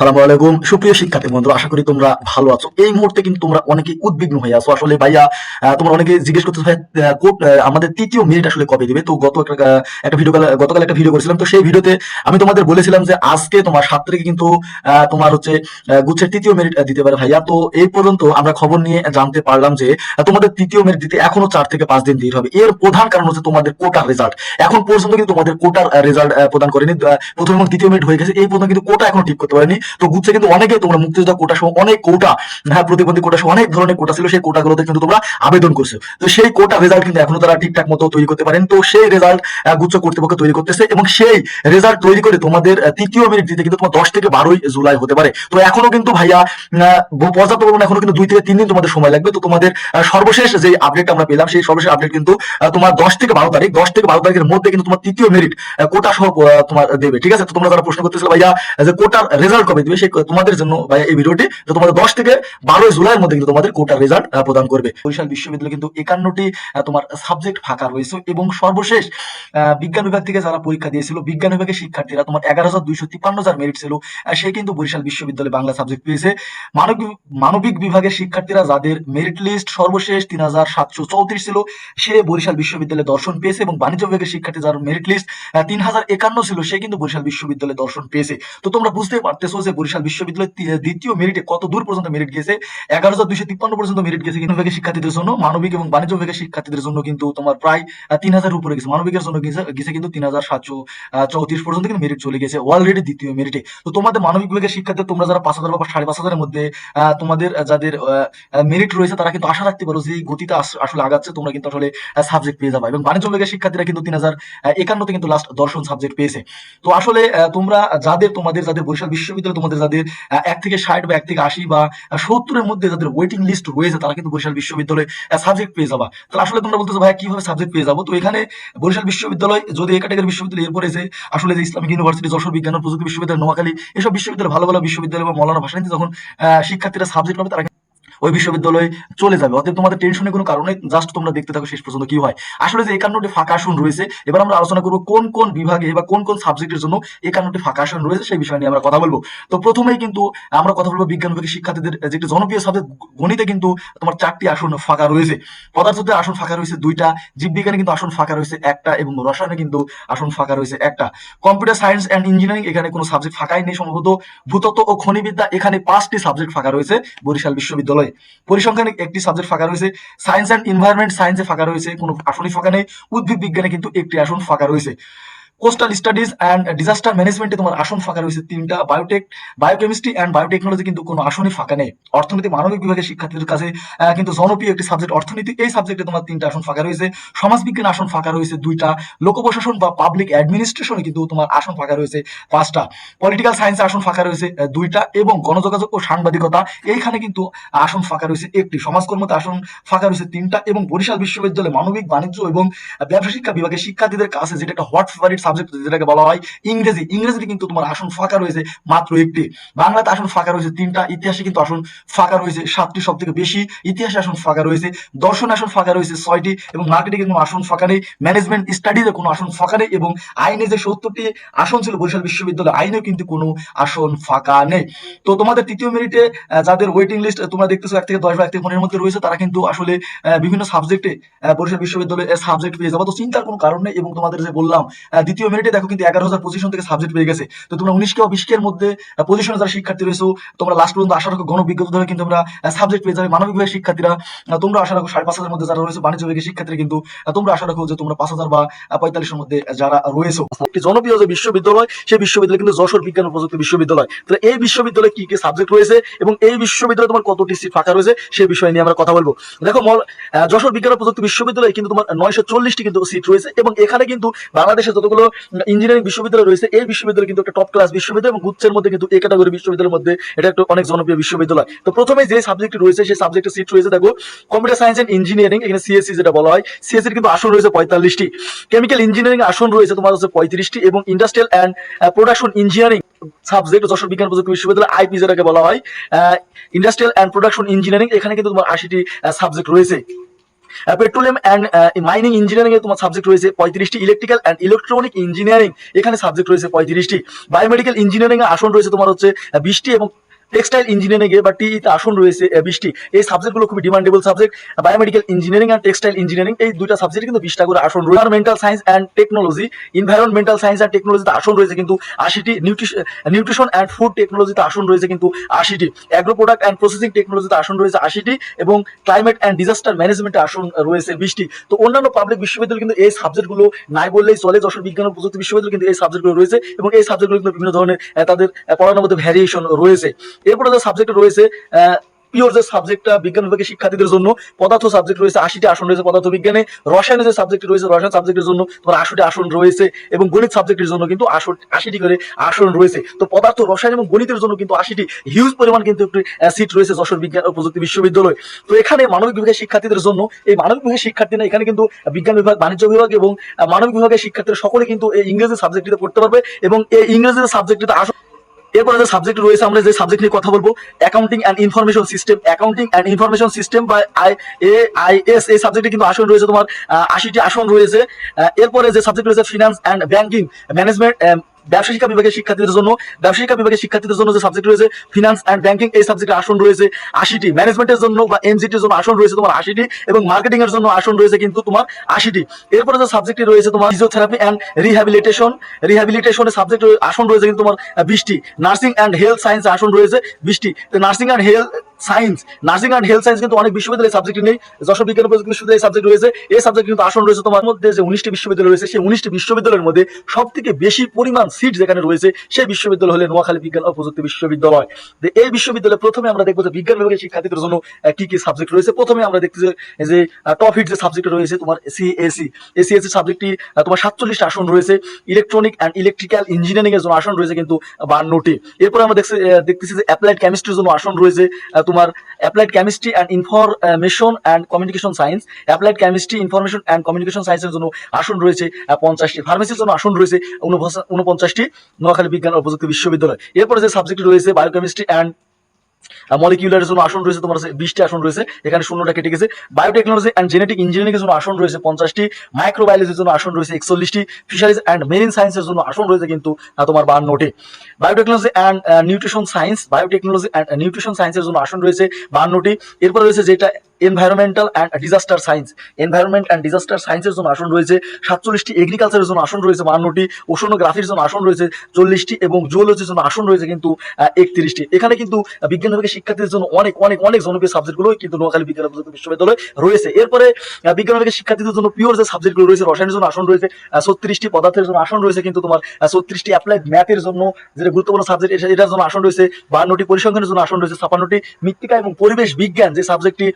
সালাম আলাইকুম। সুপ্রিয় শিক্ষার্থী বন্ধুরা, আশা করি তোমরা ভালো আছো। এই মুহূর্তে কিন্তু তোমরা অনেকে উদ্বিগ্ন হয়ে আছো। আসলে ভাইয়া তোমরা অনেকে জিজ্ঞেস করতে ভাই আমাদের তৃতীয় মিনিট আসলে কবে দিবে? তো গত একটা ভিডিও গতকাল একটা ভিডিও করেছিলাম। তো সেই ভিডিওতে আমি তোমাদের বলেছিলাম যে আজকে তোমার সাত তারিখে কিন্তু তোমার হচ্ছে গুচ্ছের তৃতীয় মেরিট দিতে পারে ভাইয়া। তো এই পর্যন্ত আমরা খবর নিয়ে জানতে পারলাম যে তোমাদের তৃতীয় মেরিট দিতে এখনও চার থেকে পাঁচ দিন দিতে হবে। এর প্রধান কারণ হচ্ছে তোমাদের কোটার রেজাল্ট এখন পর্যন্ত কিন্তু তোমাদের কোটার রেজাল্ট প্রদান করেনি। প্রথম এবং তৃতীয় মেরিট হয়ে গেছে। এই পর্যন্ত কিন্তু কোটা এখন ঠিক করতে পারেনি। তো গুচ্ছে কিন্তু অনেকে তোমরা মুক্তিযোদ্ধা কোটা সহ অনেক কোটা হ্যাঁ প্রতিবন্ধী কোটা সহ অনেক ধরনের কোটা ছিল, সেই কোটাগুলোতে কিন্তু তোমরা আবেদন করছ। তো সেই কোটা রেজাল্ট কিন্তু এখনও তারা ঠিকঠাক মতো তৈরি করতে পারেন। তো সেই রেজাল্ট গুচ্ছ কর্তৃপক্ষ তৈরি করতেছে এবং সেই রেজাল্ট তৈরি করে তোমাদের তৃতীয় মিনিট দিতে কিন্তু তোমার দশ থেকে বারোই জুলাই হতে পারে। তো এখনও কিন্তু ভাইয়া পর্যাপ্ত পরিমাণে এখনও কিন্তু দুই থেকে তিন দিন তোমাদের সময় লাগবে। তো তোমাদের সর্বশেষ যে আপডেট আমরা পেলাম, সেই সর্বশেষ আপডেট কিন্তু তোমার দশ থেকে বারো তারিখ, দশ থেকে বারো তারিখের মধ্যে কিন্তু তোমার তৃতীয় মেরিট কোটা সহ তোমার দেবে। ঠিক আছে? তো তোমরা যারা প্রশ্ন করতেছিল ভাইয়া, যে কোটার রেজাল্ট কবে দিবে সেই তোমাদের জন্য ভাইয়া এই ভিডিওটি, তো তোমাদের দশ থেকে বারোই জুলাইয়ের মধ্যে কিন্তু তোমাদের কোটার রেজাল্ট প্রদান করবে। বরিশাল বিশ্ববিদ্যালয় কিন্তু একান্নটি তোমার সাবজেক্ট ফাঁকা রয়েছে এবং সর্বশেষ বিজ্ঞান বিভাগ থেকে যারা পরীক্ষা দিয়েছিল, বিজ্ঞান বিভাগের শিক্ষার্থীরা তোমার এগারো হাজার দুইশো তিপ্পান্ন হাজার মেরিট ছিল সে কিন্তু বরিশাল বিশ্ববিদ্যালয়ে বাংলা সাবজেক্ট পেয়েছে। মানবিক মানবিক বিভাগের শিক্ষার্থীরা যাদের মেরিট লিস্ট সর্বশেষ তিন হাজার সাতশো চৌত্রিশ ছিল, সে বরিশাল বিশ্ববিদ্যালয়ে দর্শন পেয়েছে এবং বাণিজ্য বিভাগের শিক্ষার্থী যার মেরিট লিস্ট তিন হাজার একান্ন ছিল, সে কিন্তু বরিশাল বিশ্ববিদ্যালয়ে দর্শন পেয়েছে। তো তোমরা বুঝতে পারতেছো যে বরিশাল বিশ্ববিদ্যালয়ের তি- দ্বিতীয় মেরিটে কত দূর পর্যন্ত মেরিট গেছে? এগারো হাজার দুইশো তিপ্পান্ন পর্যন্ত মেরিট গেছে কিন্তু শিক্ষার্থীদের জন্য, মানবিক এবং বাণিজ্য বিভাগের শিক্ষার্থীদের জন্য কিন্তু তোমার প্রায় তিন হাজার উপরে গেছে। মানবিকের জন্য গেছে কিন্তু তিন হাজার সাতশো চৌত্রিশ পর্যন্ত কিন্তু মেরিট চলে গেছে অলরেডি দ্বিতীয় মেরিটে তো তোমাদের মানবিক বিভাগের শিক্ষার্থী, তোমরা যারা পাঁচ হাজার বা সাড়ে পাঁচ হাজারের মধ্যে তোমাদের যাদের মেরিট রয়েছে তারা কিন্তু আশা রাখতে পারো যে গতিতে আস- আসলে আগাচ্ছে, তোমরা কিন্তু আসলে সাবজেক্ট পেয়ে যাবে। এবং বাণিজ্য বিভাগের শিক্ষার্থীরা কিন্তু তিন হাজার একান্নতে কিন্তু লাস্ট দর্শন সাবজেক্ট পেয়েছে। তো আসলে তোমরা, যাদের, তোমাদের, যাদের বরিশাল বিশ্ববিদ্যালয় তোমাদের যাদের এক থেকে ষাট বা এক থেকে আশি বা সত্তরের মধ্যে যাদের ওয়েটিং লিস্ট রয়েছে, তারা কিন্তু বরিশাল বিশ্ববিদ্যালয়ে সাবজেক্ট পেয়ে যাবা। তাহলে আসলে তোমরা বলতেছো ভাই কীভাবে সাবজেক্ট পেয়ে যাব? তো এখানে বরিশাল বিশ্ববিদ্যালয় যদি এই ক্যাটাগরি বিশ্ববিদ্যালয় এরপরে যে আসলে যে ইসলামিক ইউনিভার্সিটি যশোর বিজ্ঞান ও প্রযুক্তি বিশ্ববিদ্যালয়, নোয়াখালী, এসব বিশ্ববিদ্যালয়, ভালো ভালো বিশ্ববিদ্যালয় বা মৌলানা ভাষা যখন শিক্ষার্থীরা সাবজেক্ট পাবে, তারা ওই বিশ্ববিদ্যালয়ে চলে যাবে। অতএব তোমাদের টেনশনের কোনো কারণে জাস্ট তোমরা দেখতে থাকো শেষ পর্যন্ত কি হয়। আসলে যে একান্নটি ফাঁকা আসন রয়েছে, এবার আমরা আলোচনা করব কোন কোন বিভাগে বা কোন কোন সাবজেক্টের জন্য একান্নটি ফাঁকা আসন রয়েছে, সেই বিষয় নিয়ে আমরা কথা বলব। তো প্রথমেই কিন্তু আমরা কথা বলব বিজ্ঞান বিভাগের শিক্ষার্থীদের, যে একটি জনপ্রিয় সাবজেক্ট গণিতে কিন্তু তোমার চারটি আসন ফাঁকা রয়েছে। পদার্থতে আসন ফাঁকা রয়েছে দুইটা, জীববিজ্ঞানে কিন্তু আসন ফাঁকা রয়েছে একটা এবং রসায়নে কিন্তু আসন ফাঁকা রয়েছে একটা। কম্পিউটার সায়েন্স অ্যান্ড ইঞ্জিনিয়ারিং, এখানে কোনো সাবজেক্ট ফাঁকাই নেই সম্ভবত। ভূতত্ত্ব ও খনিবিদ্যা, এখানে পাঁচটি সাবজেক্ট ফাঁকা রয়েছে বরিশাল বিশ্ববিদ্যালয়ে। পরিসংখ্যানে একটি সাবজেক্ট ফাঁকা রয়েছে। সায়েন্স অ্যান্ড এনভায়রনমেন্ট সায়েন্সে ফাঁকা রয়েছে, কোনো আসনই ফাঁকা নেই। উদ্ভিদ বিজ্ঞানে কিন্তু একটি আসন ফাঁকা রয়েছে। কোস্টাল স্টাডিজ অ্যান্ড ডিজাস্টার ম্যানেজমেন্টে তোমার আসন ফাঁকা রয়েছে তিনটা। বায়োটেক বায়োকেমিস্ট্রি অ্যান্ড বায়োটেকনোলজি কিন্তু কোনো আসনই ফাঁকা নেই। অর্থনীতি, মানবিক বিভাগের শিক্ষার্থীদের কাছে কিন্তু জনপ্রিয় একটি সাবজেক্ট অর্থনীতি। এই সাবজেক্টে তোমার তিনটা আসন ফাঁকা রয়েছে। সমাজবিজ্ঞান আসন ফাঁকা রয়েছে দুইটা। লোক প্রশাসন বা পাবলিক অ্যাডমিনিস্ট্রেশনে কিন্তু তোমার আসন ফাঁকা রয়েছে পাঁচটা। পলিটিক্যাল সায়েন্সে আসন ফাঁকা রয়েছে দুইটা। এবং গণযোগাযোগ ও সাংবাদিকতা, এইখানে কিন্তু আসন ফাঁকা রয়েছে একটি। সমাজকর্মতে আসন ফাঁকা রয়েছে তিনটা। এবং বরিশাল বিশ্ববিদ্যালয়ে মানবিক, বাণিজ্য এবং ব্যবসা শিক্ষা বিভাগের শিক্ষার্থীদের কাছে যেটা একটা হট ফেভারিট সাবজেক্ট যেটাকে বলা হয় ইংরেজি। ইংরেজিতে কিন্তু তোমার আসন ফাঁকা রয়েছে মাত্র একটি। বাংলাতে আসন ফাঁকা রয়েছে তিনটা ইতিহাসে কিন্তু আসন ফাঁকা রয়েছে সাতটি সব থেকে বেশি। ইতিহাসে আসন ফাঁকা রয়েছে দর্শন আসন ফাঁকা রয়েছে ছয়টি এবং মার্কেটিং কোনো আসন ফাঁকা নেই। ম্যানেজমেন্ট স্টাডিজে কোনো আসন ফাঁকা নেই এবং আইনে যে সত্তরটি আসন ছিল বরিশাল বিশ্ববিদ্যালয় আইনেও কিন্তু কোনো আসন ফাঁকা নেই। তো তোমাদের তৃতীয় মেরিটে যাদের ওয়েটিং লিস্ট তোমরা দেখতেছো এক থেকে দশ বা এক থেকে পনেরোর মধ্যে রয়েছে তারা কিন্তু আসলে বিভিন্ন সাবজেক্টে বরিশাল বিশ্ববিদ্যালয়ে সাবজেক্ট পেয়ে যাব। তো চিন্তার কোনো কারণ নেই এবং তোমাদের যে বললাম আহ, দ্বিতীয় মেরিটে দেখো কিন্তু এগারো হাজার পজিশন থেকে সাবজেক্ট পেয়ে গেছে। তো তোমরা উনিশ কে মধ্যে পজিশনে যারা শিক্ষার্থী রয়েছে, তোমরা লাস্ট পর্যন্ত আশা রাখো গণবিজ্ঞতা ধরে কিন্তু আমরা সাবজেক্ট পেয়ে যাবে। মানবিক বিভাগের শিক্ষার্থীরা তোমরা আশা রাখো সাড়ে পাঁচ হাজারের মধ্যে যারা রয়েছে, বাণিজ্য বিভাগের শিক্ষার্থীরা কিন্তু তোমরা আশা রাখো যে তোমরা পাঁচ হাজার বা পঁয়তাল্লিশের মধ্যে যারা রয়েছে। একটি জনপ্রিয় যে বিশ্ববিদ্যালয়, সেই বিশ্ববিদ্যালয় কিন্তু যশোর বিজ্ঞান ও প্রযুক্তি বিশ্ববিদ্যালয়। তো এই বিশ্ববিদ্যালয়ে কি কি সাবজেক্ট রয়েছে এবং এই বিশ্ববিদ্যালয়ে তোমার কতটি সিট ফাঁকা রয়েছে সেই বিষয় নিয়ে আমরা কথা বলব। দেখো যশোর বিজ্ঞান ও প্রযুক্তি বিশ্ববিদ্যালয়ে কিন্তু তোমার নয়শো চল্লিশটি কিন্তু সিট রয়েছে এবং এখানে কিন্তু বাংলাদেশের যতগুলো ইঞ্জিনিয়ারিং বিশ্ববিদ্যালয় রয়েছে, এই বিশ্ববিদ্যালয় কিন্তু একটা টপ ক্লাস বিশ্ববিদ্যালয় এবং গুচ্ছের মধ্যে কিন্তু এই ক্যাটাগরি বিশ্ববিদ্যালয়ের মধ্যে এটা একটা অনেক জনপ্রিয় বিশ্ববিদ্যালয়। তো প্রথমে যে সাবজেক্ট রয়েছে, সেই সাবজেক্টের সিট রয়েছে দেখো কম্পিউটার সায়েন্স এন্ড ইঞ্জিনিয়ারিং এখানে সিএসসি যেটা বলা হয় সিএসসি কিন্তু আসন রয়েছে পঁয়তাল্লিশটি। কেমিক্যাল ইঞ্জিনিয়ারিং আসন রয়েছে তোমার হচ্ছে পঁয়ত্রিশটি এবং industrial and production engineering subject Jessore বিজ্ঞান প্রযুক্তি বিশ্ববিদ্যালয় আইপি যেটাকে বলা হয় ইন্ডাস্ট্রিয়াল অ্যান্ড প্রোডাকশন ইঞ্জিনিয়ারিং এখানে কিন্তু তোমার আশিটি সাবজেক্ট রয়েছে। পেট্রোলিয়াম অ্যান্ড মাইনিং ইঞ্জিনিয়ারিং এর তোমার সাবজেক্ট রয়েছে পঁয়ত্রিশটি। ইলেকট্রিক্যাল অ্যান্ড ইলেকট্রনিক ইঞ্জিনিয়ারিং এখানে সাবজেক্ট রয়েছে পঁয়ত্রিশটি। বায়োমেডিক্যাল ইঞ্জিনিয়ারিং এর আসন রয়েছে তোমার হচ্ছে বিশটি এবং টেক্সটাইল ইঞ্জিনিয়ারিং এ বা টিইতে আসন রয়েছে বিশটি এই সাবজেক্টগুলো খুবই demandable subject biomedical engineering and textile engineering এই দুইটা সাবজেক্টে কিন্তু বিশটা করে আসন রয়েছে। Environmental science and technology environmental science and টেকনোলজিতে আসন রয়েছে কিন্তু আশিটি নিউট্রিশন অ্যান্ড ফুড টেকনোলজিতে আসন রয়েছে কিন্তু আশিটি। অ্যাগ্রো প্রোডাক্ট অ্যান্ড প্রসেসিং টেকনোলজিতে আসন রয়েছে আশিটি এবং ক্লাইমেট অ্যান্ড ডিজাস্টার ম্যানেজমেন্টে আসন রয়েছে বিশটি। তো অন্যান্য পাবলিক বিশ্ববিদ্যালয় কিন্তু এই সাবজেক্টগুলো নাই বললেই চলে। যশোর বিজ্ঞান ও প্রযুক্তি বিশ্ববিদ্যালয় কিন্তু এই সাবজেক্টগুলো রয়েছে এবং এই সাবজেক্টগুলো কিন্তু বিভিন্ন ধরনের তাদের পড়ানোর মধ্যে ভ্যারিয়েশন রয়েছে। এরপরে যে সাবজেক্ট রয়েছে পিওর যে সাবজেক্টটা বিজ্ঞান বিভাগের শিক্ষার্থীদের জন্য, পদার্থ সাবজেক্ট রয়েছে, আশিটি আসন রয়েছে পদার্থ বিজ্ঞানে, রসায়নের যে সাবজেক্ট রয়েছে, রসায়ন সাবজেক্টের জন্য তোমার আশিটি আসন রয়েছে, এবং গণিত সাবজেক্টের জন্য কিন্তু আশিটি করে আসন রয়েছে। তো পদার্থ, রসায়ন এবং গণিতের জন্য কিন্তু আশিটি হিউজ পরিমাণ কিন্তু একটি সিট রয়েছে যশোর বিজ্ঞান ও প্রযুক্তি বিশ্ববিদ্যালয়। তো এখানে মানবিক বিভাগের শিক্ষার্থীদের জন্য, এই মানবিক বিভাগের শিক্ষার্থীরা এখানে কিন্তু বিজ্ঞান বিভাগ, বাণিজ্য বিভাগ এবং মানবিক বিভাগের শিক্ষার্থীরা সকলে কিন্তু এই ইংরেজি সাবজেক্টটিতে পড়তে পারবে এবং এই ইংরেজি সাবজেক্টটিতে আসন এরপরে যে সাবজেক্ট রয়েছে, আমরা যে সাবজেক্ট নিয়ে কথা বলব accounting and information system accounting and information system বা আই এ আই এস এই সাবজেক্টে কিন্তু আসন রয়েছে তোমার আশিটি আসন রয়েছে। এরপরে যে সাবজেক্ট রয়েছে ফিনান্স অ্যান্ড ব্যাঙ্কিং ম্যানেজমেন্ট ব্যবসা শিক্ষা বিভাগের শিক্ষার্থীদের জন্য, ব্যবসা শিক্ষা বিভাগের শিক্ষার্থীদের জন্য যে সাবজেক্ট রয়েছে ফিনান্স অ্যান্ড ব্যাংকিং এই সাবজেক্টে আসন রয়েছে আশিটি। ম্যানেজমেন্টের জন্য বা এমজিটির জন্য আসন রয়েছে তোমার আশিটি এবং মার্কেটিং এর জন্য আসন রয়েছে কিন্তু তোমার আশিটি। এরপরে যে সাবজেক্টটি রয়েছে তোমার ফিজিওথেরাপি অ্যান্ড রিহ্যাবিলিটেশন রিহ্যাবিলিটেশনের সাবজেক্ট আসন রয়েছে কিন্তু তোমার বিশটি। নার্সিং অ্যান্ড হেলথ সায়েন্স আসন রয়েছে বিশটি। Nursing and health science nursing and health science কিন্তু অনেক বিশ্ববিদ্যালয়ের সাবজেক্ট নেই। যশোর বিজ্ঞান প্রযুক্তি বিশ্ববিদ্যালয়ের সাবজেক্ট রয়েছে। এই সাবজেক্ট কিন্তু আসন রয়েছে তোমার। মধ্যে যে উনিশটি বিশ্ববিদ্যালয় রয়েছে, সেই উনিশটি বিশ্ববিদ্যালয়ের মধ্যে সব থেকে বেশি পরিমাণ সিট যেখানে রয়েছে, সেই বিশ্ববিদ্যালয় হলে নোয়াখালী বিজ্ঞান ও প্রযুক্তি বিশ্ববিদ্যালয়। এই বিশ্ববিদ্যালয়ে প্রথমে আমরা দেখব যে বিজ্ঞান বিভাগের শিক্ষার্থীদের জন্য কি কি সাবজেক্ট রয়েছে। প্রথমে আমরা দেখতেছি যে টপ হিট যে সাবজেক্ট রয়েছে তোমার সিএসি এসিএসি সাবজেক্টটি তোমার সাতচল্লিশটা আসন রয়েছে। ইলেকট্রনিক অ্যান্ড ইলেকট্রিক্যাল ইঞ্জিনিয়ারিং এর জন্য আসন রয়েছে কিন্তু বান্নটি। এরপর আমরা দেখছি দেখতেছি যে অ্যাপ্লাইড কেমিস্ট্রির জন্য আসন রয়েছে তোমার applied chemistry and information and communication science applied chemistry information and communication সায়েন্সের জন্য আসন রয়েছে পঞ্চাশটি। ফার্মেসির জন্য আসন রয়েছে উনপঞ্চাশ- উনপঞ্চাশটি। নোয়াখালী বিজ্ঞান ও প্রযুক্তি বিশ্ববিদ্যালয়। এরপরে যে সাবজেক্ট রয়েছে বায়োকেমিস্ট্রি অ্যান্ড মলিকিউলারের জন্য আসন রয়েছে তোমার বিশটি আসন রয়েছে, এখানে শূন্যটা কেটে গেছে। বায়োটেকনোলজি অ্যান্ড জেনেটিক ইঞ্জিনিয়ারিং এর জন্য আসন রয়েছে পঞ্চাশটি মাইক্রোবায়োলজির জন্য আসন রয়েছে একচল্লিশটি ফিশারিজ অ্যান্ড মেরিন সায়েন্সের জন্য আসন রয়েছে কিন্তু তোমার বান্নটি। Biotechnology and nutrition science biotechnology and nutrition সায়েন্সের জন্য আসন রয়েছে বান্নটি। এরপর রয়েছে যেটা environmental and disaster science environment and disaster সায়েন্সের জন্য আসন রয়েছে, সাতচল্লিশটি এগ্রিকালচারের জন্য আসন রয়েছে, বান্নটি ওশনোগ্রাফির জন্য আসন রয়েছে, চল্লিশটি এবং জুওলজির জন্য আসন রয়েছে কিন্তু একত্রিশটি। এখানে কিন্তু বিজ্ঞান বিভাগের শিক্ষার্থীদের জন্য অনেক অনেক অনেক জনপ্রিয় সাবজেক্টগুলো কিন্তু নোয়াখালী বিজ্ঞান বিশ্ববিদ্যালয় রয়েছে। এরপরে বিজ্ঞান বিভাগের শিক্ষার্থীদের জন্য পিওর যে সাবজেক্টগুলো রয়েছে, রসায়নের জন্য আসন রয়েছে ছত্রিশটি পদার্থের জন্য আসন রয়েছে কিন্তু তোমার ছত্রিশটি অ্যাপ্লাইড ম্যাথের জন্য যেটা গুরুত্বপূর্ণ সাবজেক্ট এটার জন্য আসন রয়েছে, বান্নটি পরিসংখ্যানের জন্য আসন রয়েছে, ছাপান্নটি মৃত্তিকা এবং পরিবেশ বিজ্ঞান যে সাবজেক্টটি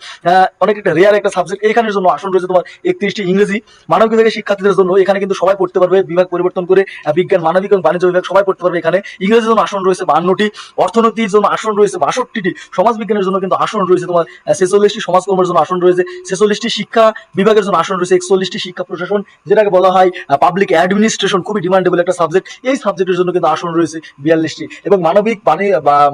অনেক একটা রেয়ার একটা সাবজেক্ট এখানের জন্য আসন রয়েছে তোমার একত্রিশটি ইংরেজি, মানব বিভাগের শিক্ষার্থীদের জন্য। এখানে কিন্তু সবাই পড়তে পারবে, বিভাগ পরিবর্তন করে বিজ্ঞান মানবিক এবং বাণিজ্য বিভাগ, সবাই পড়তে পারবে এখানে। ইংরেজির জন্য আসন রয়েছে বান্নটি অর্থনীতির জন্য আসন রয়েছে বাষট্টিটি সমাজ বিজ্ঞানের জন্য কিন্তু আসন রয়েছে তোমার ছেচল্লিশটি, সমাজকর্মের জন্য আসন রয়েছে ছেচল্লিশটি, শিক্ষা বিভাগের জন্য আসন রয়েছে একচল্লিশটি, শিক্ষা প্রশাসন, যেটাকে বলা হয় পাবলিক অ্যাডমিনিস্ট্রেশন খুবই ডিমান্ডেবল একটা সাবজেক্ট এই সাবজেক্টের জন্য কিন্তু আসন রয়েছে বিয়াল্লিশটি। এবং মানবিক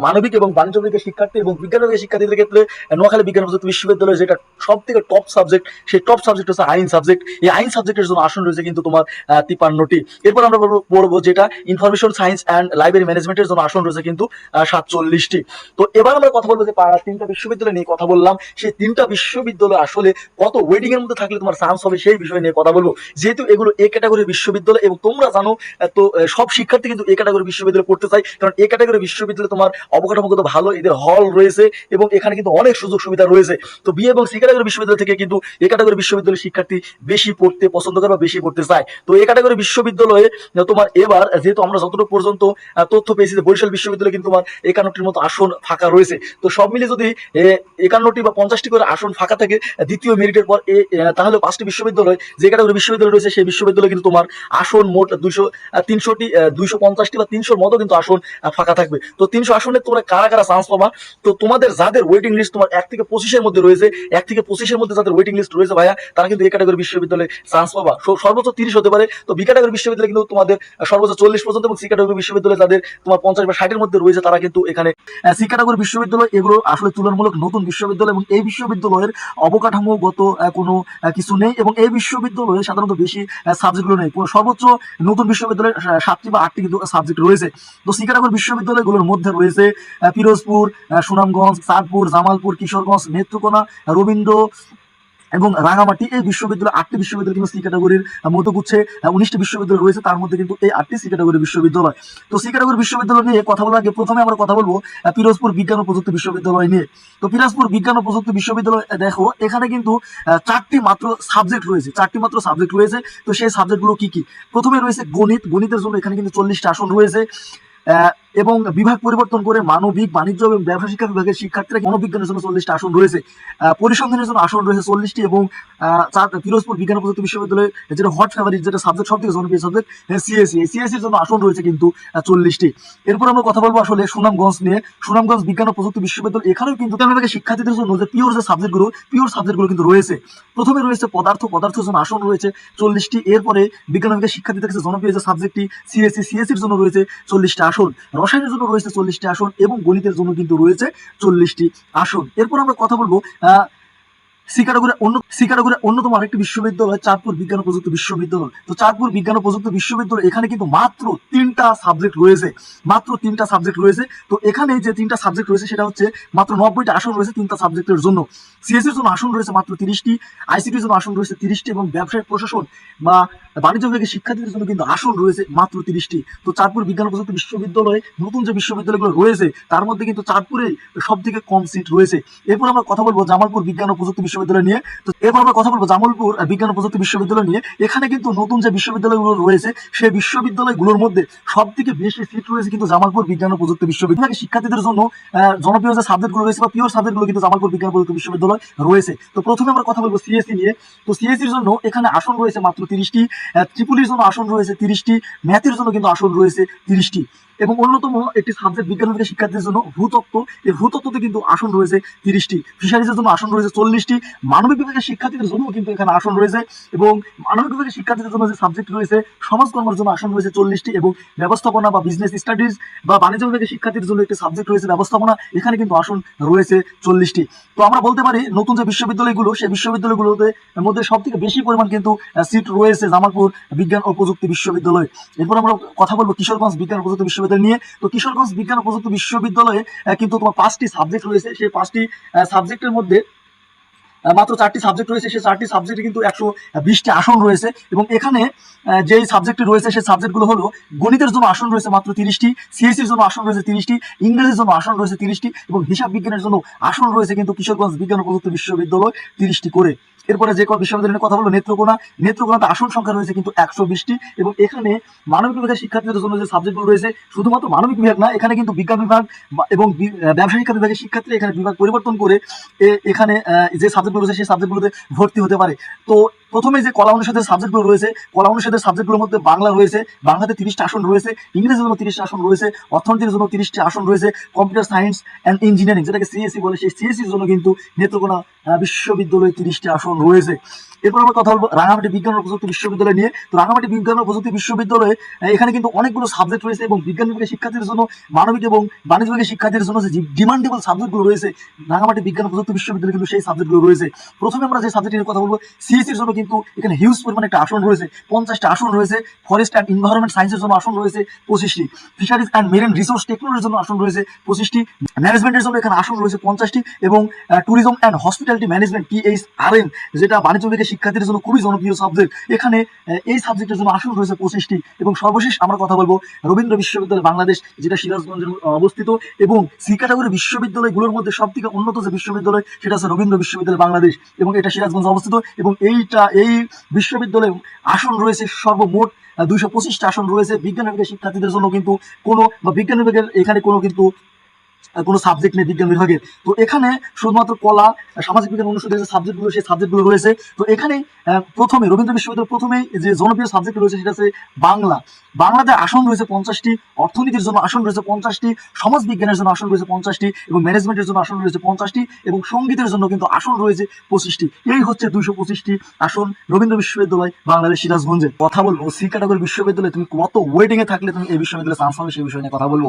মানবিক এবং বাণিজ্য বিভাগের শিক্ষার্থী এবং বিজ্ঞান বিভাগের শিক্ষার্থীদের ক্ষেত্রে নোয়াখালী বিজ্ঞান প্রযুক্তি বিশ্ববিদ্যালয় যেটা সব থেকে টপ সাবজেক্ট সেই টপ সাবজেক্ট হচ্ছে আইন সাবজেক্ট এই আইন সাবজেক্টের জন্য আসন রয়েছে কিন্তু তোমার তিপ্পান্নটি। এরপর আমরা পড়ব যেটা ইনফরমেশন সায়েন্স অ্যান্ড লাইব্রেরি ম্যানেজমেন্টের জন্য আসন রয়েছে কিন্তু সাতচল্লিশটি। তো এবার আমরা কথা বলব যে তিনটা বিশ্ববিদ্যালয় নিয়ে কথা বললাম। সেই তিনটা বিশ্ববিদ্যালয় আসলে কত ওয়েটিং এর মধ্যে থাকলে তোমার চান্স হবে সেই বিষয় নিয়ে কথা বলব। যেহেতু এগুলো এ ক্যাটাগরির বিশ্ববিদ্যালয় এবং তোমরা জানো তো সব শিক্ষার্থী কিন্তু এ ক্যাটাগরি বিশ্ববিদ্যালয় পড়তে চাই কারণ এ ক্যাটাগরি বিশ্ববিদ্যালয় তোমার অবকাঠামোগত ভালো, এদের হল রয়েছে এবং এখানে কিন্তু অনেক সুযোগ সুবিধা রয়েছে। তো বিএ এবং সি ক্যাটাগরি বিশ্ববিদ্যালয় থেকে কিন্তু এ ক্যাটাগরি বিশ্ববিদ্যালয়ের শিক্ষার্থী বেশি পড়তে পছন্দ করে বা বেশি পড়তে চায়। তো এ ক্যাটাগরি বিশ্ববিদ্যালয়ে তোমার এবার যেহেতু আমরা যতটুকু পর্যন্ত তথ্য পেয়েছি যে বরিশাল বিশ্ববিদ্যালয়ে কিন্তু তোমার একান্নটির মতো আসন ফাঁকা রয়েছে। তো সব মিলে যদি একান্নটি বা পঞ্চাশটি করে আসন ফাঁকা থাকে দ্বিতীয় মেরিটের পর এ, তাহলে পাঁচটি বিশ্ববিদ্যালয় যে ক্যাটাগরি বিশ্ববিদ্যালয় রয়েছে সেই বিশ্ববিদ্যালয়ে কিন্তু তোমার আসন মোট দুইশো তিনশোটি দুইশো পঞ্চাশটি বা তিনশোর মতো কিন্তু আসন ফাঁকা থাকবে। তো তিনশো আসনে তোমরা কারা কারা চান্স পাবা? তো তোমাদের যাদের ওয়েটিং লিস্ট তোমার এক থেকে পঁচিশের মধ্যে রয়েছে এক থেকে পঁচিশের মধ্যে যাদের ওয়েটিং লিস্ট রয়েছে ভাইয়া, তারা কিন্তু এ ক্যাটাগরি বিশ্ববিদ্যালয়ে চান্স পাবা। সর্বোচ্চ তিরিশ হতে পারে। তো বি ক্যাটাগরি বিশ্ববিদ্যালয়ে কিন্তু তোমাদের সর্বোচ্চ চল্লিশ পর্যন্ত এবং সি ক্যাটাগরি বিশ্ববিদ্যালয়ে যাদের তোমার পঞ্চাশ বা ষাটের মধ্যে রয়েছে, তারা কিন্তু এখানে সি ক্যাটাগরি বিশ্ববিদ্যালয়, এগুলো আসলে তুলনামূলক নতুন বিশ্ববিদ্যালয় এবং এই বিশ্ববিদ্যালয়ের অবকাঠামোগত কোনো কিছু নেই এবং এই বিশ্ববিদ্যালয়ে সাধারণত বেশি সাবজেক্টগুলো নেই। সর্বোচ্চ নতুন বিশ্ববিদ্যালয়ের সাতটি বা আটটি কিন্তু সাবজেক্ট রয়েছে। তো সি ক্যাটাগরি বিশ্ববিদ্যালয়গুলোর মধ্যে রয়েছে পিরোজপুর সুনামগঞ্জ, চাঁদপুর, জামালপুর, কিশোরগঞ্জ, নেত্রকোনা রবীন্দ্র এবং রাঙামাটি এই বিশ্ববিদ্যালয় আটটি বিশ্ববিদ্যালয় কিন্তু সি ক্যাটাগরির মধ্যগুচ্ছে উনিশটি বিশ্ববিদ্যালয় রয়েছে, তার মধ্যে কিন্তু এই আটটি সি ক্যাটাগরি বিশ্ববিদ্যালয়। তো সি ক্যাটাগরি বিশ্ববিদ্যালয় নিয়ে কথা বলার আগে প্রথমে আমরা কথা বলব পিরোজপুর বিজ্ঞান ও প্রযুক্তি বিশ্ববিদ্যালয় নিয়ে। তো পিরোজপুর বিজ্ঞান ও প্রযুক্তি বিশ্ববিদ্যালয় দেখো, এখানে কিন্তু চারটি মাত্র সাবজেক্ট রয়েছে, চারটি মাত্র সাবজেক্ট রয়েছে। তো সেই সাবজেক্টগুলো কি কি? প্রথমে রয়েছে গণিত, গণিতের জন্য এখানে কিন্তু চল্লিশটা আসন রয়েছে। এবং বিভাগ পরিবর্তন করে মানবিক, বাণিজ্য এবং ব্যবসা শিক্ষা বিভাগের শিক্ষার্থীরা মনোবিজ্ঞানের জন্য চল্লিশটা আসন রয়েছে? পরিসংখ্যানের জন্য আসন রয়েছে চল্লিশটি এবং পিরোজপুর বিজ্ঞান প্রযুক্তি বিশ্ববিদ্যালয়ে যেটা হট ফেভারিট যেটা সাবজেক্ট সব থেকে জনপ্রিয় সাবজেক্ট সিএসসি সিএসসি এর জন্য আসন রয়েছে কিন্তু চল্লিশটি। এরপর আমরা কথা বলব আসলে সুনামগঞ্জ নিয়ে। সুনামগঞ্জ বিজ্ঞান প্রযুক্তি বিশ্ববিদ্যালয়, এখানেও কিন্তু বিভাগের শিক্ষার্থীদের জন্য যে পিওর যে সাবজেক্টগুলো পিওর সাবজেক্টগুলো কিন্তু রয়েছে। প্রথমে রয়েছে পদার্থ পদার্থের জন্য আসন রয়েছে চল্লিশটি। এরপরে বিজ্ঞান বিভাগের শিক্ষার্থীদের কাছে জনপ্রিয় যে সাবজেক্টটি সিএসসি সিএসসির জন্য রয়েছে চল্লিশটি আসন, রসায়নের জন্য রয়েছে চল্লিশটি আসন এবং গণিতের জন্য কিন্তু রয়েছে চল্লিশটি আসন। এরপর আমরা কথা বলব সি অন্য অন্যতম আরেকটি বিশ্ববিদ্যালয় চাঁদপুর বিজ্ঞান প্রযুক্তি বিশ্ববিদ্যালয়। তো চাঁদপুর বিজ্ঞান প্রযুক্তি বিশ্ববিদ্যালয়, এখানে কিন্তু মাত্র তিনটা সাবজেক্ট রয়েছে। মাত্র তিনটা সাবজেক্ট রয়েছে। তো এখানে যে তিনটা সাবজেক্ট রয়েছে, সেটা হচ্ছে মাত্র নব্বইটা আসন রয়েছে তিনটা সাবজেক্টের জন্য। সিএসসির জন্য আসন রয়েছে মাত্র তিরিশটি আইসিটির জন্য আসন রয়েছে তিরিশটি এবং ব্যবসায়িক প্রশাসন বা বাণিজ্য বিভাগের শিক্ষার্থীদের জন্য কিন্তু আসন রয়েছে মাত্র তিরিশটি। তো চাঁদপুর বিজ্ঞান প্রযুক্তি বিশ্ববিদ্যালয়ে নতুন যে বিশ্ববিদ্যালয়গুলো রয়েছে, তার মধ্যে কিন্তু চাঁদপুরে সব থেকে কম সিট রয়েছে। এরপর আমরা কথা বলব জামালপুর বিজ্ঞান প্রযুক্তি বিশ্ববিদ্যালয় নিয়ে। তো এরপর আমরা কথা বলব জামালপুর বিজ্ঞান প্রযুক্তি বিশ্ববিদ্যালয় নিয়ে। এখানে কিন্তু নতুন যে বিশ্ববিদ্যালয়গুলো রয়েছে, সেই বিশ্ববিদ্যালয়গুলোর মধ্যে সব থেকে বেশি সিট রয়েছে কিন্তু জামালপুর বিজ্ঞান প্রযুক্তি বিশ্ববিদ্যালয়। শিক্ষার্থীদের জন্য জনপ্রিয় যে সাবজেক্টগুলো রয়েছে বা পিওর সাবজেক্টগুলো কিন্তু জামালপুর বিজ্ঞান প্রযুক্তি বিশ্ববিদ্যালয় রয়েছে। তো প্রথমে আমরা কথা বলব সিএসসি নিয়ে। তো সিএসসির জন্য এখানে আসন রয়েছে মাত্র তিরিশটি ত্রিপুলির জন্য আসন রয়েছে তিরিশটি, ম্যাথের জন্য কিন্তু আসন রয়েছে তিরিশটি। এবং অন্যতম একটি সাবজেক্ট বিজ্ঞান শিক্ষার্থীদের জন্য ভূতত্ত্ব। এই ভূতত্ত্বতে কিন্তু আসন রয়েছে তিরিশটি। ফিশারিজের জন্য আসন রয়েছে চল্লিশটি। মানবিক বিভাগের শিক্ষার্থীদের জন্য কিন্তু এখানে আসন রয়েছে এবং মানবিক বিভাগের শিক্ষার্থীদের জন্য যে সাবজেক্ট রয়েছে সমাজকর্মের জন্য আসন রয়েছে চল্লিশটি এবং ব্যবস্থাপনা বা বিজনেস স্টাডিজ বা বাণিজ্য বিভাগের শিক্ষার্থীদের জন্য একটি সাবজেক্ট রয়েছে ব্যবস্থাপনা, এখানে কিন্তু আসন রয়েছে চল্লিশটি। তো আমরা বলতে পারি, নতুন যে বিশ্ববিদ্যালয়গুলো, সেই বিশ্ববিদ্যালয়গুলোতে মধ্যে সব থেকে বেশি পরিমাণ কিন্তু সিট রয়েছে জামালপুর বিজ্ঞান ও প্রযুক্তি বিশ্ববিদ্যালয়। এরপর আমরা কথা বলব কিশোরগঞ্জ বিজ্ঞান ও প্রযুক্তি বিশ্ববিদ্যালয় নিয়ে। তো কিশোরগঞ্জ বিজ্ঞান ও প্রযুক্তি বিশ্ববিদ্যালয়ে কিন্তু তোমার পাঁচটি সাবজেক্ট রয়েছে। সেই পাঁচটি সাবজেক্টের মধ্যে মাত্র চারটি সাবজেক্ট রয়েছে। সেই চারটি সাবজেক্টে কিন্তু একশো বিশটি আসন রয়েছে এবং এখানে যেই সাবজেক্টটি রয়েছে, সেই সাবজেক্টগুলো হলো গণিতের জন্য আসন রয়েছে মাত্র তিরিশটি সিএসসির জন্য আসন রয়েছে তিরিশটি, ইংরেজির জন্য আসন রয়েছে তিরিশটি এবং হিসাব বিজ্ঞানের জন্য আসন রয়েছে কিন্তু কিশোরগঞ্জ বিজ্ঞান প্রযুক্তি বিশ্ববিদ্যালয় তিরিশটি করে। এরপরে যে বিশ্ববিদ্যালয় বিশ্ববিদ্যালয়ের কথা বলব, নেত্রকোনা। নেত্রকোনাতে আসন সংখ্যা রয়েছে কিন্তু একশো বিশটি এবং এখানে মানবিক বিভাগের শিক্ষার্থীদের জন্য যে সাবজেক্টগুলো রয়েছে, শুধুমাত্র মানবিক বিভাগ না, এখানে কিন্তু বিজ্ঞান বিভাগ এবং ব্যবসা শিক্ষা বিভাগের শিক্ষার্থীরা এখানে বিভাগ পরিবর্তন করে এখানে যে সাবজেক্টগুলো রয়েছে, সেই সাবজেক্টগুলোতে ভর্তি হতে পারে। তো প্রথমে যে কলা অনুষদের সাবজেক্টগুলো রয়েছে, কলা অনুষদের সাবজেক্টগুলোর মধ্যে বাংলা রয়েছে, বাংলাতে তিরিশটা আসন রয়েছে, ইংরেজির জন্য তিরিশটা আসন রয়েছে, অর্থনীতির জন্য তিরিশটি আসন রয়েছে কম্পিউটার সায়েন্স অ্যান্ড ইঞ্জিনিয়ারিং যেটাকে সিএসসি বলে, সেই সিএসসির জন্য কিন্তু নেত্রকোনা বিশ্ববিদ্যালয়ে তিরিশটি আসন রয়েছে। এরপর আমরা কথা বলব রাঙামাটি বিজ্ঞান ও প্রযুক্তি বিশ্ববিদ্যালয় নিয়ে। তো রাঙামাটি বিজ্ঞান ও প্রযুক্তি বিশ্ববিদ্যালয়ে এখানে কিন্তু অনেকগুলো সাবজেক্ট রয়েছে এবং বিজ্ঞান বিভাগের শিক্ষার্থীদের জন্য, মানবিক এবং বাণিজ্য বিভাগের শিক্ষার্থীদের জন্য যে ডিমান্ডেবল সাবজেক্টগুলো রয়েছে, রাঙামাটি বিজ্ঞান ও প্রযুক্তি বিশ্ববিদ্যালয়ে কিন্তু সেই সাবজেক্টগুলো রয়েছে। প্রথমে আমরা যে সাবজেক্টের কথা বলব সিএসসির জন্য কিন্তু এখানে হিউজ পরিমাণে একটা আসন রয়েছে, পঞ্চাশটা আসন রয়েছে ফরেস্ট অ্যান্ড ইনভারনমেন্ট সায়েন্সের জন্য আসন রয়েছে পঁচিশটি ফিশারিজ অ্যান্ড মেরিন রিসোর্স টেকনোলজির জন্য আসন রয়েছে পঁচিশটি ম্যানেজমেন্টের জন্য এখানে আসন রয়েছে পঞ্চাশটি এবং tourism and hospitality management TH R M যেটা বাণিজ্য বিভাগের শিক্ষার্থীদের জন্য খুবই জনপ্রিয় সাবজেক্ট এখানে এই সাবজেক্টের জন্য আসন রয়েছে পঁচিশটি এবং সর্বশেষ আমরা কথা বলব রবীন্দ্র বিশ্ববিদ্যালয় বাংলাদেশ, যেটা সিরাজগঞ্জে অবস্থিত এবং সি ক্যাটাগরি বিশ্ববিদ্যালয়গুলোর মধ্যে সব থেকে উন্নত যে বিশ্ববিদ্যালয়, সেটা হচ্ছে রবীন্দ্র বিশ্ববিদ্যালয় বাংলাদেশ এবং এটা সিরাজগঞ্জে অবস্থিত এবং এইটা, এই বিশ্ববিদ্যালয়ে আসন রয়েছে সর্বমোট দুইশো পঁচিশটা আসন রয়েছে। বিজ্ঞান বিভাগের শিক্ষার্থীদের জন্য কিন্তু কোনো বা বিজ্ঞান বিভাগের এখানে কোনো কিন্তু কোনো সাবজেক্ট নেই বিজ্ঞান বিভাগের তো এখানে শুধুমাত্র কলা সামাজিক বিজ্ঞান অনুষদের যে সাবজেক্টগুলো সেই সাবজেক্টগুলো রয়েছে। তো এখানে প্রথমে, রবীন্দ্র বিশ্ববিদ্যালয় প্রথমে যে জনপ্রিয় সাবজেক্ট রয়েছে, সেটা হচ্ছে বাংলা। বাংলাতে আসন রয়েছে পঞ্চাশটি, অর্থনীতির জন্য আসন রয়েছে পঞ্চাশটি সমাজ বিজ্ঞানের জন্য আসন রয়েছে পঞ্চাশটি, এবং ম্যানেজমেন্টের জন্য আসন রয়েছে পঞ্চাশটি, এবং সঙ্গীতের জন্য কিন্তু আসন রয়েছে পঁচিশটি। এই হচ্ছে দুইশো পঁচিশটি আসন রবীন্দ্র বিশ্ববিদ্যালয় বাংলাদেশ সিরাজগঞ্জে। কথা বলব সি ক্যাটাগরি বিশ্ববিদ্যালয়ে তুমি কত ওয়েটিং এ থাকলে তুমি এই বিশ্ববিদ্যালয়ে চান্স পাবে সেই বিষয় নিয়ে কথা বলব।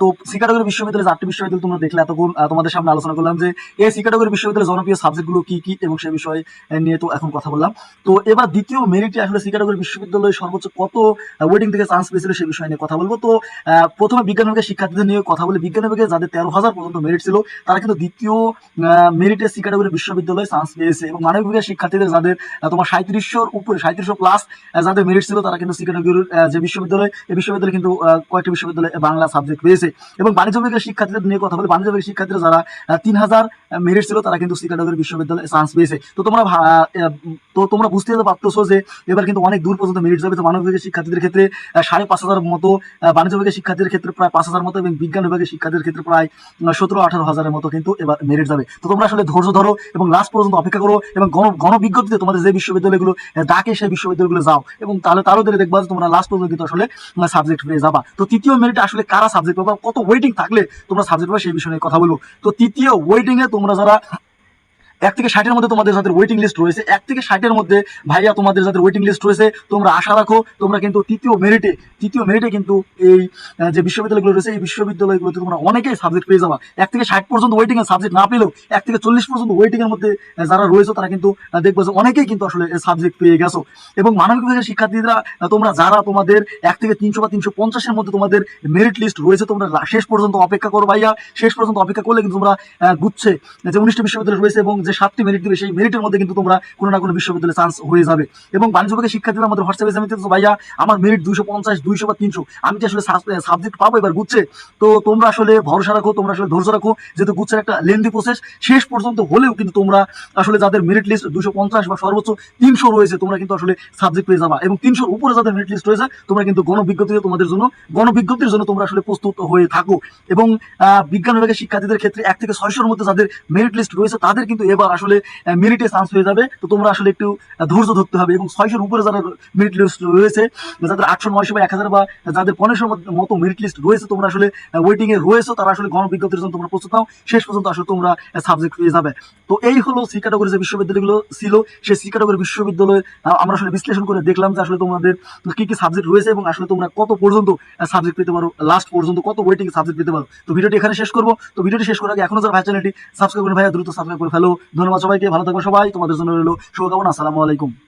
তো সি ক্যাটাগরি বিশ্ববিদ্যালয়ে চারটি বিশ্ববিদ্যালয় তোমরা দেখলে। এতক্ষণ তোমাদের সামনে আলোচনা করলাম যে এই সি ক্যাটাগরি বিশ্ববিদ্যালয়ের জনপ্রিয় সাবজেক্টগুলো কি কি এবং সে বিষয়ে নিয়ে তো এখন কথা বললাম। তো এবার দ্বিতীয় মেরিটে আসলে সি ক্যাটাগরি বিশ্ববিদ্যালয়ে সর্বোচ্চ কত ওয়েটিং থেকে চান্স পেয়েছিল সে বিষয় নিয়ে কথা বলব। তো প্রথমে বিজ্ঞান বিভাগের শিক্ষার্থীদের নিয়ে কথা বলে। বিজ্ঞান বিভাগে যাদের তেরো হাজার পর্যন্ত মেরিট ছিল, তারা কিন্তু দ্বিতীয় মেরিটে সি ক্যাটাগরি বিশ্ববিদ্যালয়ে চান্স পেয়েছে এবং মানবিক বিভাগের শিক্ষার্থীদের যাদের তোমার সাঁত্রিশশোর উপরে সাঁত্রিশশো প্লাস যাদের মেরিট ছিল, তারা কিন্তু সি ক্যাটাগরির যে বিশ্ববিদ্যালয় এই বিশ্ববিদ্যালয়ে কিন্তু কয়েকটি বিশ্ববিদ্যালয়ে বাংলা সাবজেক্ট পেয়েছে। এবং বাণিজ্য বিভাগের শিক্ষার্থীদের নিয়ে কথা বলে বাণিজ্য শিক্ষার্থীরা যারা তিন হাজার মেরিট ছিল, তারা কিন্তু ক্যাটাগরি বিশ্ববিদ্যালয়ে চান্স পেয়েছে। তো তোমরা তো তোমরা বুঝতে পারতেছো যে এবার কিন্তু অনেক দূর পর্যন্ত মেরিট যাবে। মানব বিভাগের শিক্ষার্থীদের ক্ষেত্রে সাড়ে পাঁচ হাজার মতো বাণিজ্য বিভাগের শিক্ষার্থীদের ক্ষেত্রে প্রায় পাঁচ হাজার মতো এবং বিজ্ঞান বিভাগের শিক্ষার্থীদের ক্ষেত্রে প্রায় সতেরো, আঠারো হাজারের মতো কিন্তু এবার মেরিট যাবে। তো তোমরা আসলে ধৈর্য ধরো এবং লাস্ট পর্যন্ত অপেক্ষা করো এবং গণ, গণবিজ্ঞপ্তিতে তোমাদের যে বিশ্ববিদ্যালয়গুলো ডাকে সেই বিশ্ববিদ্যালয়গুলো যাও এবং তাহলে তারও দিলে দেখবা তোমরা লাস্ট পর্যন্ত কিন্তু আসলে সাবজেক্ট পেয়ে যাবা। তো তৃতীয় মেরিটে আসলে কারা সাবজেক্ট পাবা? কত ওয়েটিং থাকলে তোমরা সাবজেক্ট হবে সেই বিষয়ে কথা বলব। তো তৃতীয় ওয়েটিং এ তোমরা যারা এক থেকে ষাটের মধ্যে তোমাদের যাদের ওয়েটিং লিস্ট রয়েছে, এক থেকে ষাটের মধ্যে ভাইয়া তোমাদের যাদের ওয়েটিং লিস্ট রয়েছে, তোমরা আশা রাখো, তোমরা কিন্তু তৃতীয় মেরিটে তৃতীয় মেরিটে কিন্তু এই যে বিশ্ববিদ্যালয়গুলো রয়েছে, এই বিশ্ববিদ্যালয়গুলোতে তোমরা অনেকেই সাবজেক্ট পেয়ে যাবা। এক থেকে ষাট পর্যন্ত ওয়েটিং এর সাবজেক্ট না পেলেও, এক থেকে চল্লিশ পর্যন্ত ওয়েটিং এর মধ্যে যারা রয়েছে, তারা কিন্তু দেখব যে অনেকেই কিন্তু আসলে সাবজেক্ট পেয়ে গেছো। এবং মানবিক বিভাগের শিক্ষার্থীরা তোমরা যারা তোমাদের এক থেকে তিনশো বা তিনশো পঞ্চাশের মধ্যে তোমাদের মেরিট লিস্ট রয়েছে, তোমরা শেষ পর্যন্ত অপেক্ষা করো ভাইয়া। শেষ পর্যন্ত অপেক্ষা করলে কিন্তু তোমরা গুচ্ছে যে উনিশটি বিশ্ববিদ্যালয় রয়েছে এবং যে সাতটি মেরিট দিবে সেই মেরিটের মধ্যে কিন্তু তোমরা কোনো না কোনো বিশ্ববিদ্যালয়ে চান্স হয়ে যাবে। এবং বাণিজ্য বিভাগের শিক্ষার্থীরা আমাদের হোয়াটসঅ্যাপে জানিয়ে দিতেছে, ভাইয়া আমার মেরিট দুইশো পঞ্চাশ দুইশো বা তিনশো। আমি আসলে সাবজেক্ট পাবো এবার গুচ্ছে? তো তোমরা আসলে ভরসা রাখো তোমরা আসলে ধৈর্য রাখো যেহেতু গুচ্ছের একটা লেন্দি প্রসেস শেষ পর্যন্ত হলেও কিন্তু তোমরা আসলে যাদের মেরিট লিস্ট দুশো পঞ্চাশ বা সর্বোচ্চ তিনশো রয়েছে তোমরা কিন্তু আসলে সাবজেক্ট পেয়ে যাবা। এবং তিনশোর উপরে যাদের মেরিট লিস্ট রয়েছে তোমরা কিন্তু গণবিজ্ঞপ্তিতে তোমাদের জন্য গণবিজ্ঞপ্তির জন্য তোমরা আসলে প্রস্তুত হয়ে থাকো। এবং বিজ্ঞান বিভাগের শিক্ষার্থীদের ক্ষেত্রে এক থেকে ছয়শোর মধ্যে যাদের মেরিট লিস্ট রয়েছে তাদের কিন্তু এবার আসলে মেরিটে চান্স হয়ে যাবে। তো তোমরা আসলে একটু ধৈর্য ধরতে হবে এবং ছয়শোর উপরে যারা মেরিট লিস্ট রয়েছে যাদের আটশো, নয়শো বা এক হাজার বা যাদের পনেরোশোর মতো মেরিট লিস্ট রয়েছে, তোমরা আসলে ওয়েটিং এ রয়েছে, তারা আসলে গণবিজ্ঞপ্তির জন্য তোমরা প্রস্তুত নাও। শেষ পর্যন্ত আসলে তোমরা সাবজেক্ট পেয়ে যাবে। তো এই হলো সি ক্যাটাগরি যে বিশ্ববিদ্যালয়গুলো ছিল। সেই সি ক্যাটাগরি বিশ্ববিদ্যালয় আমরা আসলে বিশ্লেষণ করে দেখলাম যে আসলে তোমাদের কি কি সাবজেক্ট রয়েছে এবং আসলে তোমরা কত পর্যন্ত সাবজেক্ট পেতে পারো লাস্ট পর্যন্ত কত ওয়েটিং সাবজেক্ট পেতে পারো। তো ভিডিওটি এখানে শেষ করব। তো ভিডিওটি শেষ করার আগে এখনও যারা ভাই চ্যানেলটি সাবস্ক্রাইব করে ভাইয়া দ্রুত সাবস্ক্রাইব করে ফেলো। ধন্যবাদ সবাইকে ভালো থাকব সবাই। তোমাদের জন্য রইল শুভকামনা আসসালামু আলাইকুম।